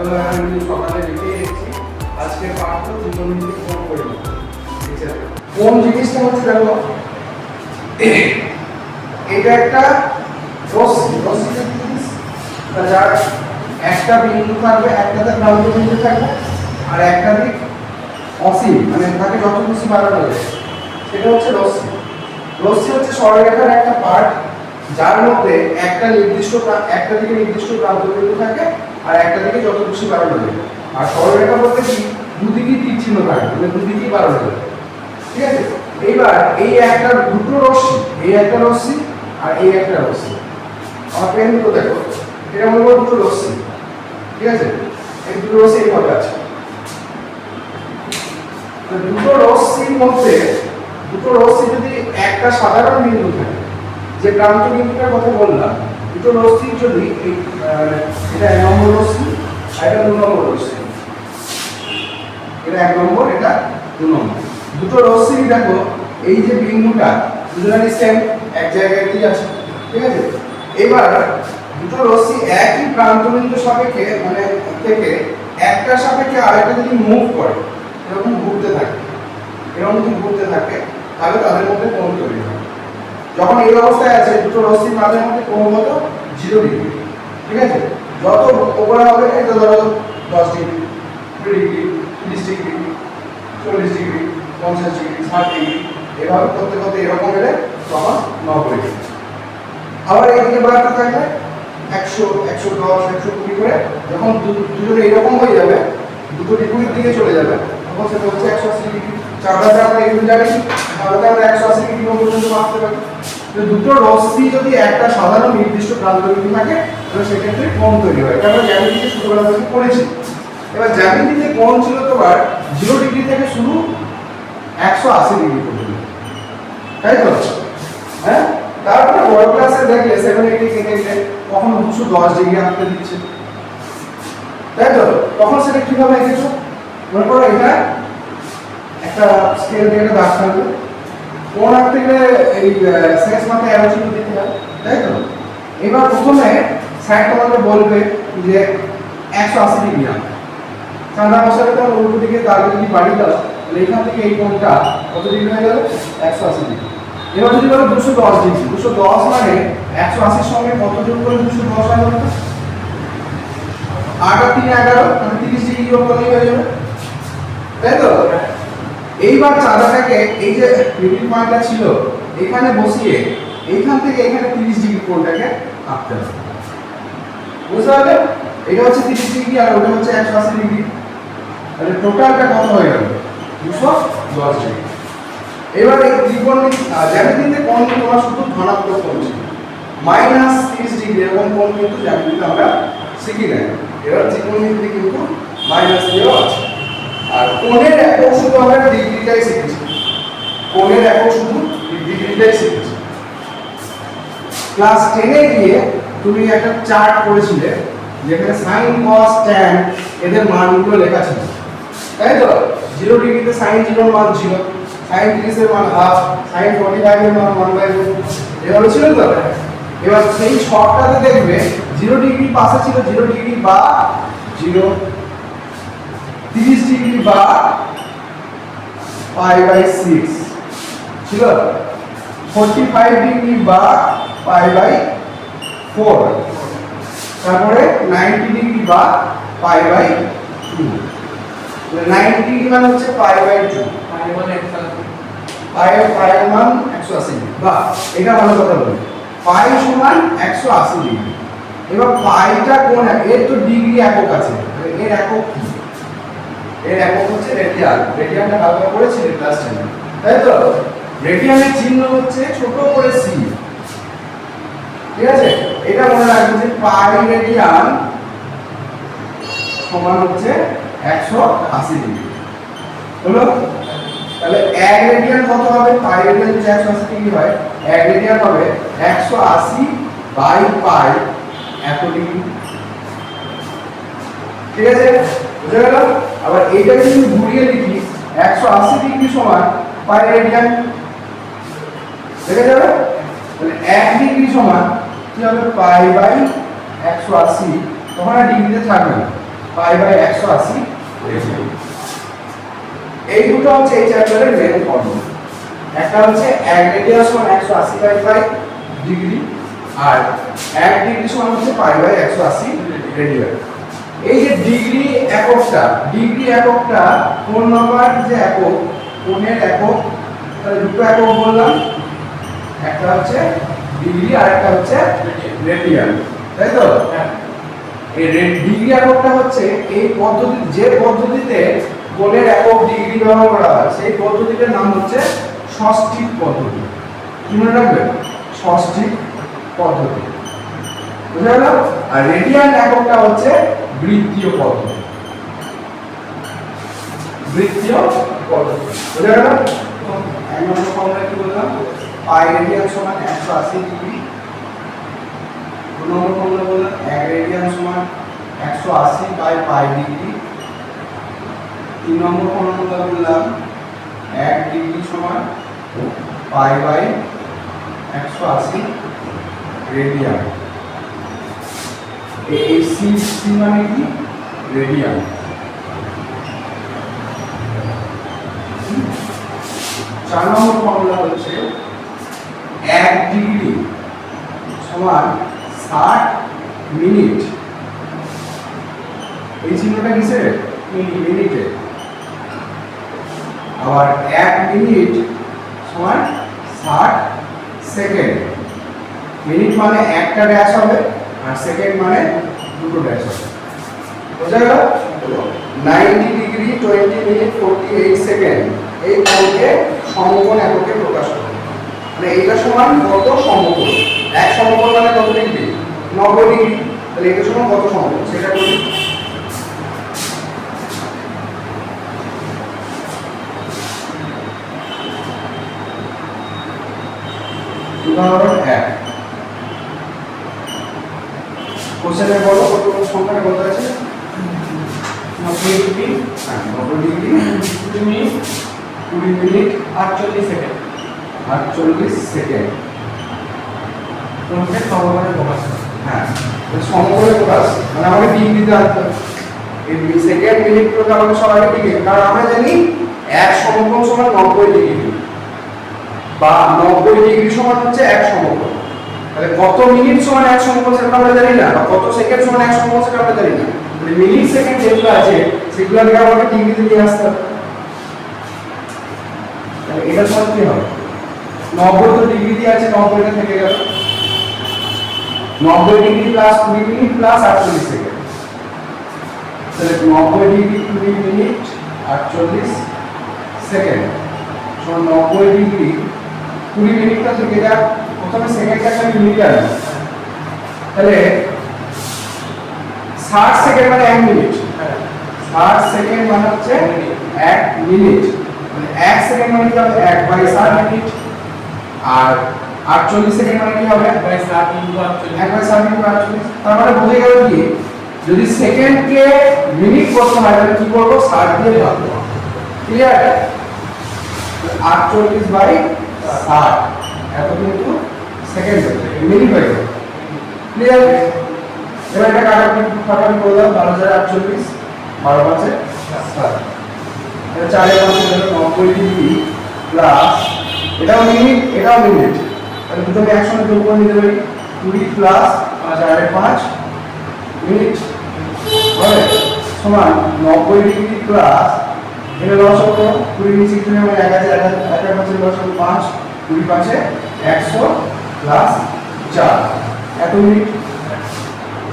এবার আমি সকালে লিখে এসেছি। আজকে পাঠ তো ফোন করে? কোন জিনিসটা হচ্ছে দেখো? এটা একটা রশ্মি। রশ্মি জিনিস? যার একটা বিন্দু থাকবে একটাতে প্রান্ত বিন্দু থাকবে, আর একটা দিক অসীম মানে তাকে যত খুশি বাড়ানো যায়। সেটা হচ্ছে রশ্মি। রশ্মি হচ্ছে সরলরেখার একটা পার্ট যার মধ্যে একটা নির্দিষ্ট একটা দিকে নির্দিষ্ট প্রান্ত বিন্দু থাকে আর একটা দিকে যত খুশি বাড়ানো যায়। আর সরলরেখা বলতে কি দুদিকেই তীর চিহ্ন থাকে মানে দুদিকেই বাড়ানো যায়। ঠিক আছে? এইবার এই একটা দুটো রশ্মি, এই একটা রশ্মি আর এই একটা রশ্মি। আমার পেন দুটো দেখো, এটা করো দুটো রশ্মি। ঠিক আছে? এই দুটো রশ্মি এইভাবে আছে। তো দুটো রশ্মির মধ্যে, দুটো রশ্মি যদি একটা সাধারণ বিন্দু থাকে, যে প্রান্ত বিন্দুটার কথা বললাম, দুটো রশ্মি যদি এটা এক নম্বর রশ্মি, আর এটা দু নম্বর রশ্মি। এটা এক নম্বর, এটা দু নম্বর। দুটো রশ্মি, দেখো, এই যে বিন্দুটা, দুজনেরই সেম এক জায়গাতেই আছে? ঠিক আছে? এবার দুটো রশ্মি একই প্রান্ত বিন্দু সাপেক্ষে মানে থেকে একটা সাপেক্ষে আরেকটা যদি মুভ করে, এরকম ঘুরতে থাকে। এরকম যদি ঘুরতে থাকে, তাহলে তাদের মধ্যে কোণ তৈরি হয়। যখন এই অবস্থায় আছে, দুটো রশ্মির মাঝে মধ্যে কোণ কত? জিরো ডিগ্রি ঠিক আছে? যত ওপরে হবে, এটা ধরো দশ ডিগ্রি, কুড়ি ডিগ্রি, তিরিশ ডিগ্রি, চল্লিশ ডিগ্রি, পঞ্চাশ ডিগ্রি, ষাট ডিগ্রি, এভাবে করতে করতে এরকম এলে তখন নব্বই ডিগ্রি আবার এইদিকে বাড়তে থাকবে একশো একশো দশ, একশো কুড়ি করে যখন দুজনে এরকম হয়ে যাবে, দুটো ডিগ্রির দিকে চলে যাবে, তখন সেটা হচ্ছে একশো আশি ডিগ্রি। চারটাতে আমরা এগুলো জানি তাহলে আমরা একশো আশি ডিগ্রি পর্যন্ত মাপতে পারি। দুটো রশ্মি যদি একটা সাধারণ নির্দিষ্ট প্রান্ত থাকে তাহলে সেক্ষেত্রে কোণ তৈরি হয় এটা আমরা জ্যামিতিতে ছোটবেলা পড়েছি এবার জ্যামিতিতে কোণ ছিল তোমার জিরো ডিগ্রি থেকে শুরু একশো আশি ডিগ্রি পর্যন্ত। তাই তো? হ্যাঁ? তারপরে বড় ক্লাসে দেখলে সেভেন এইটি কেটে কখনো দুশো দশ ডিগ্রি আঁকতে দিচ্ছে। তাই তো? তখন সেটা কীভাবে এঁকেছো? মনে করো এটা একটা স্কেল দিয়ে একটা দাগ থাকবে। কোন আঁকতে গেলে এই শেষ মাথায় অ্যারো দিতে হয়, তাই তো? এবার প্রথমে স্যার তোমাকে বলবে যে একশো আশি ডিগ্রি আঁকতে চাঁদা মশাকে তোমার উল্টো দিকে তার যদি বাড়ি দাও, তাহলে এখান থেকে এই কোণটা কত ডিগ্রি হয়ে গেল? একশো আশি ডিগ্রি। এবার যদি বলো দুশো দশ ডিগ্রি, দুশো দশ মানে একশো আশির সঙ্গে কত যোগ করে দুশো দশ হয় বলো? আট আর তিন এগারো মানে তিরিশ ডিগ্রি যোগ করলেই হয়ে যাবে। তাই তো? এইবার চাঁদাটাকে এই যে মিডিল পয়েন্টটা ছিল, এখানে বসিয়ে এইখান থেকে এখানে তিরিশ ডিগ্রি কোণটাকে আঁকতে হবে। বুঝতে পারলে? এটা হচ্ছে তিরিশ ডিগ্রি আর ওটা হচ্ছে একশো আশি ডিগ্রি। তাহলে টোটালটা কত হয়ে গেল? দুশো দশ ডিগ্রি। এবার এই ত্রিকোণ জ্যামিতিতে কোণ তোমার শুধু ধনাত্মক কোণ ছিল? মাইনাস তিরিশ ডিগ্রি, এরকম কোণ কিন্তু জ্যামিতিতে আমরা শিখি নাই। এবার ত্রিকোণমিতিতে কিন্তু মাইনাস দিয়েও আছে। আর কোণের একক শুধু আমরা ডিগ্রিটাই শিখেছি। কোণের একক শুধু ডিগ্রিটাই শিখেছি। ক্লাস টেনে গিয়ে তুমি একটা চার্ট করেছিলে যেখানে সাইন কস ট্যান এদের মানগুলো লেখা ছিল। তাই তো? জিরো ডিগ্রিতে সাইন জিরোর মান ছিল সাইন তিরিশের মান হাফ সাইন ফর্টি ফাইভের মান ওয়ান বাই এভাবে ছিল তো? এবার সেই ছকটাতে দেখবে জিরো ডিগ্রি পাশে ছিল জিরো ডিগ্রি বা জিরো তিরিশ ডিগ্রি বা পাই বাই সিক্স ছিল? ফোরটি ফাইভ ডিগ্রি বা পাই বাই ফোর তারপরে নাইনটি ডিগ্রি বা pi by two ninety degree মানে হচ্ছে পাই বাই টু পাই পাই মান একশো আশি ডিগ্রি বা এটা ভালো কথা বলি পাই সমান একশো আশি ডিগ্রি এবার পাইটা কোন এর তো ডিগ্রি একক আছে। এর একক কি? এর একক হচ্ছে রেডিয়ান রেডিয়ানটা ভালো করেছিলেন ক্লাস টেনে তাই তো? রেডিয়ানের চিহ্ন হচ্ছে ছোট করে সি ঠিক আছে? এটা মনে রাখবেন যে পাই রেডিয়ান সমান হচ্ছে একশো আশি ডিগ্রি। হলো? তাহলে এক রেডিয়ান কত হবে? পাই রেডিয়ান যদি একশো আশি ডিগ্রি হয়, এক রেডিয়ান হবে একশো আশি বাই পাই এত ডিগ্রি। ঠিক আছে? বুঝে গেল? আবার এইটাকে যদি ঘুরিয়ে লিখি একশো আশি ডিগ্রি সমান পাই রেডিয়ান। দেখে যাবে? এক ডিগ্রি সমান কি হবে? পাই বাই একশো আশি। তখন আর ডিগ্রিতে থাকবে পাই বাই একশো আশি এই দুটো হচ্ছে এই চ্যাপ্টারের মেন ফর্মুলা একটা হচ্ছে এক রেডিয়াস সমান একশো আশি বাই পাই ডিগ্রি, আর এক ডিগ্রি সমান হচ্ছে পাই বাই একশো আশি রেডিয়ান এই যে ডিগ্রি এককটা ডিগ্রি এককটা কোন নাম্বার যে একক? কোণের একক। তাহলে দুটো একক বললাম। একটা হচ্ছে ডিগ্রি আর একটা হচ্ছে রেডিয়ান তাই তো? এই রে- ডিগ্রি এককটা হচ্ছে এই পদ্ধতি যে পদ্ধতিতে কোণের একক ডিগ্রি ব্যবহার করা হয় সেই পদ্ধতিটার নাম হচ্ছে ষষ্ঠিক পদ্ধতি। কি মনে রাখবেন ষষ্ঠিক পদ্ধতি। বুঝা গেল আর রেডিয়ান এককটা হচ্ছে বৃত্তীয় পদ্ধতি। বৃত্তীয় পদ্ধতি। বুঝা গেল এক নম্বর ফর্মুলা কি বললাম? পাই রেডিয়ান সমান একশো আশি ডিগ্রি। দু নম্বর ফর্মুলা বললাম এক রেডিয়ান সমান একশো আশি বাই পাই ডিগ্রি। তিন নম্বর ফর্মুলা বললাম এক ডিগ্রি সমান পাই বাই একশো আশি রেডিয়ান। এই সি সি মানে কি? রেডিয়ান। চার নম্বর ফর্মুলা হচ্ছে এক ডিগ্রি সমান ষাট মিনিট। এই চিহ্নটা কিসের? মিনিটে। আবার এক মিনিট সমান ষাট সেকেন্ড। মিনিট মানে একটা ড্যাশ হবে, আর সেকেন্ড মানে দুটো ড্যাশ হবে। বোঝা গেল? Ninety degree, twenty minute, forty eight second. এই কোণকে সমকোণ এককে প্রকাশ করে মানে এইটা সমান কত সমকোণ? এক সমকোণ মানে কত ডিগ্রি? নব্বই ডিগ্রি। তাহলে এটা সমান কত সমকোণ? সেটা বলি। উদাহরণ এক। কোশ্চেনে বলো কত সংখ্যাটা কত আছে? নব্বই ডিগ্রি? হ্যাঁ, নব্বই ডিগ্রি। কুড়ি মিনিট কুড়ি মিনিট আটচল্লিশ সেকেন্ড। আটচল্লিশ সেকেন্ড। প্রকাশ হ্যাঁ প্রকাশ মানে আমাকে ডিগ্রিতে আনতে হবে। এই সেকেন্ড মিনিট করে আমাকে সবাই ডিগ্রি কারণ আমরা জানি এক সমকোণ সমান নব্বই ডিগ্রি। বা নব্বই ডিগ্রি সমান হচ্ছে এক সমকোণ। তাহলে কত মিনিট সমান এক সমকোণ সেটা আমরা জানি না বা কত সেকেন্ড সমান এক সমকোণ সেটা আমরা জানি না। মানে মিনিট সেকেন্ড যেগুলো আছে সেগুলো আগে আমাকে ডিগ্রিতে নিয়ে আসতে হবে। তাহলে এটা সমান কি হবে? নব্বই তো ডিগ্রি দিয়ে আছে নব্বইটা থেকে গেল। নব্বই ডিগ্রি প্লাস কুড়ি মিনিট প্লাস আটচল্লিশ সেকেন্ড তাহলে নব্বই ডিগ্রি কুড়ি মিনিট আটচল্লিশ সেকেন্ড সমান নব্বই ডিগ্রি কুড়ি মিনিটটা থেকে যাক প্রথমে সেকেন্ডটাকে আমি আনব তাহলে ষাট সেকেন্ড মানে এক মিনিট ষাট সেকেন্ড মানে হচ্ছে এক মিনিট মানে এক সেকেন্ড মানে কি হবে? এক বাই ষাট মিনিট আর আটচল্লিশ সেকেন্ড মানে কি হবে? এক বাই সাত ইন্টু আটচল্লিশ। এক বাই ষাট মিনিট আটচল্লিশ। তার মানে বুঝে গেল কি? যদি সেকেন্ডকে মিনিট করতে হয় তাহলে কি করব? ষাট দিয়ে ভাগ করব। ক্লিয়ার আটচল্লিশ বাই ষাট। এত কিন্তু সেকেন্ড হচ্ছে মিনিট হয়ে গেল ক্লিয়ার এবার এটা কাটাকুটি কাটাকুটি করলাম বারো হাজার আটচল্লিশ বারো পাঁচে সাত চারে পাঁচে নব্বই ডিগ্রি প্লাস এটাও মিনিট এটাও মিনিট তাহলে দুটোকে একসঙ্গে যোগ করে নিতে পারি। কুড়ি প্লাস চারে পাঁচ। মিনিট। হবে সমান নব্বই ডিগ্রি প্লাস এটা লস হতো কুড়ি মিনিট সিক্সটি নেবে এক হাজার এক এক পাঁচে লস হতো পাঁচ, কুড়ি পাঁচে একশো প্লাস চার। এত মিনিট।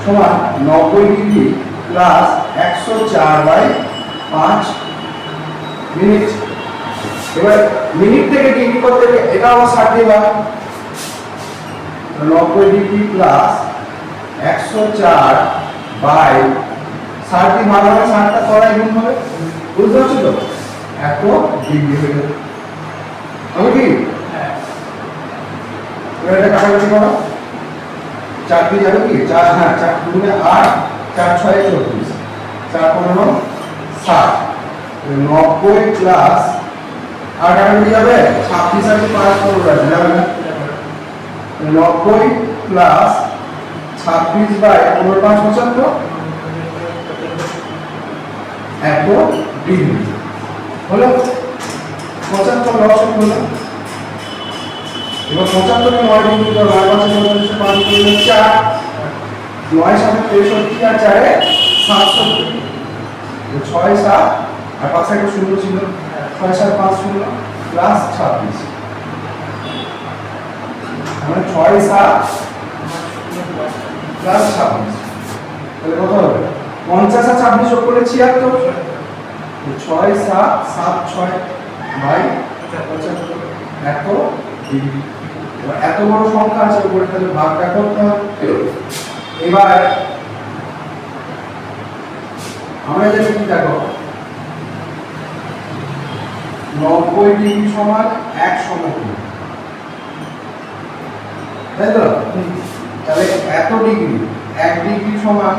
সমান নব্বই ডিগ্রি প্লাস একশো চার বাই পাঁচ। মিনিট। এবার মিনিট থেকে ডিগ্রি করতে গেলে এটা আমার ষাট ভাগ নব্বই ডিগ্রি প্লাস একশো চার বাই ষাট দিয়ে ভাগ হবে ষাটটা কড়াই গুণ হবে। বুঝতে পারছ তো? এত ডিগ্রি হয়ে যাবে। আমি কি? এবার কি? চার হ্যাঁ চার আট, চার ছয় চব্বিশ, চার পনেরো নব্বই প্লাস আট কাটাকাটি যাবে? ছাব্বিশ আর কি পাঁচ আছে যাবে নব্বই প্লাস ছাব্বিশ বাই পনেরো পাঁচ পঁচাত্তর? এত ডিগ্রি হলো? পঁচাত্তর লসক হলো এবার পঁচাত্তরে নয় ডিগ্রি তো নয় পাঁচে চার। নয় সাথে তেষট্টি আর চারে সাতষট্টি। ছয় সাত, আর পাঁচে একটা শূন্য ছিল। ছয় সাত পাঁচ শূন্য প্লাস ছাব্বিশ। মানে ছয় সাত প্লাস ছাব্বিশ। তাহলে কত হবে? পঞ্চাশ আর ছাব্বিশ যোগ করলে তো ছয় সাত সাত ছয় বাই পঁচাত্তর, এত ডিগ্রি। এত বড় সংখ্যা আছে, উপরে তাহলে ভাগটা করতে হবে। এবার আমরা কি দেখো? নব্বই ডিগ্রি সমান এক সমকোণ তাই তো? তাহলে এত ডিগ্রি এক ডিগ্রি সমান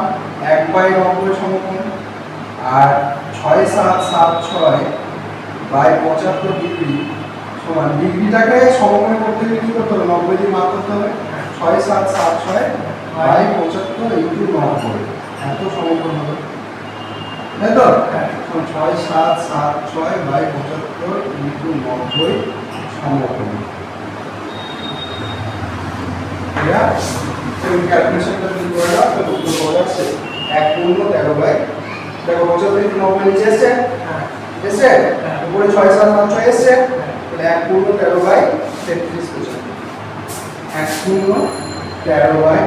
এক বাই নব্বই সমকোণ আর ছয় সাত সাত ছয় বাই পঁচাত্তর ডিগ্রি সমান ডিগ্রিটাকে সমকোণে করতে গেলে কি করতে হবে? নব্বই দিয়ে মাপ করতে হবে। ছয় সাত সাত ছয় বাই পঁচাত্তর ইন্টু নব্বই। এত সমকোণ হবে। তাই তো এখন ছয় সাত সাত ছয় বাই পঁচাত্তর ইন্টু নব্বই সমকোণ। তুমি ক্যালকুলেশনটা যদি করে দাও তো উত্তর পাওয়া যাচ্ছে এক পূর্ণ তেরো বাই দেখো পঁচাত্তর ইন্টু নব্বই নিচে এসছে? এসছে? হ্যাঁ। উপরে ছয় সাত সাত ছয় এসছে? এক পূর্ণ তেরো বাই তেত্রিশ পঁচাত্তর। এক পূর্ণ তেরো বাই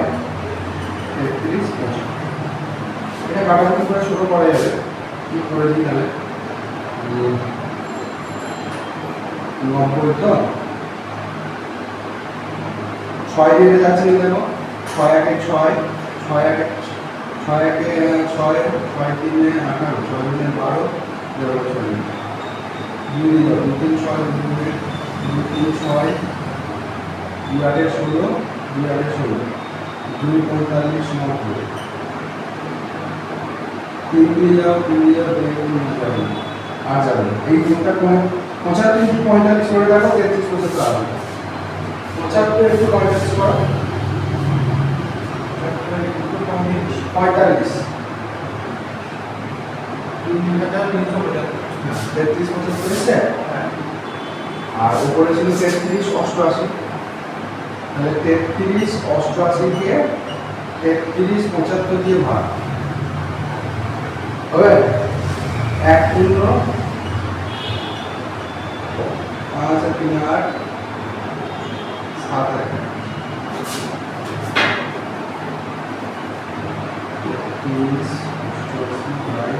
তেত্রিশ পঁচাত্তর। এটা কাটাকুটি করে শুরু করা যাবে। কি করে দিই তাহলে? নব্বই তো ছয় দিয়ে যাচ্ছে না দেখো। ছয় একে ছয় ছয় এক ছয় একে ছয় ছয় তিনে আঠারো, ছয় তিনে বারো দেড় ছয় দুই তিন ছয় দুই তিন ছয়, দুই ষোলো, দুই আটে ষোলো। দুই পঁয়তাল্লিশ, নব্বই। দিয়ে যাও দিয়ে যাও এই কোনো পঁচাত্তর পঁয়তাল্লিশ করে দেখো তেত্রিশ পঁচাত্তর আসবে পঁচাত্তর ইন্টু পঁয়তাল্লিশ করো। পঁয়তাল্লিশ। তেত্রিশ পঁচাত্তর এসছে আর উপরে ছিল তেত্রিশ, অষ্টআশি। তাহলে তেত্রিশ, অষ্টআশি দিয়ে তেত্রিশ, পঁচাত্তর দিয়ে ভাগ। হবে এক শূন্য পাঁচ আর তিন আট সাত এক তেত্রিশ অষ্টআশি বাই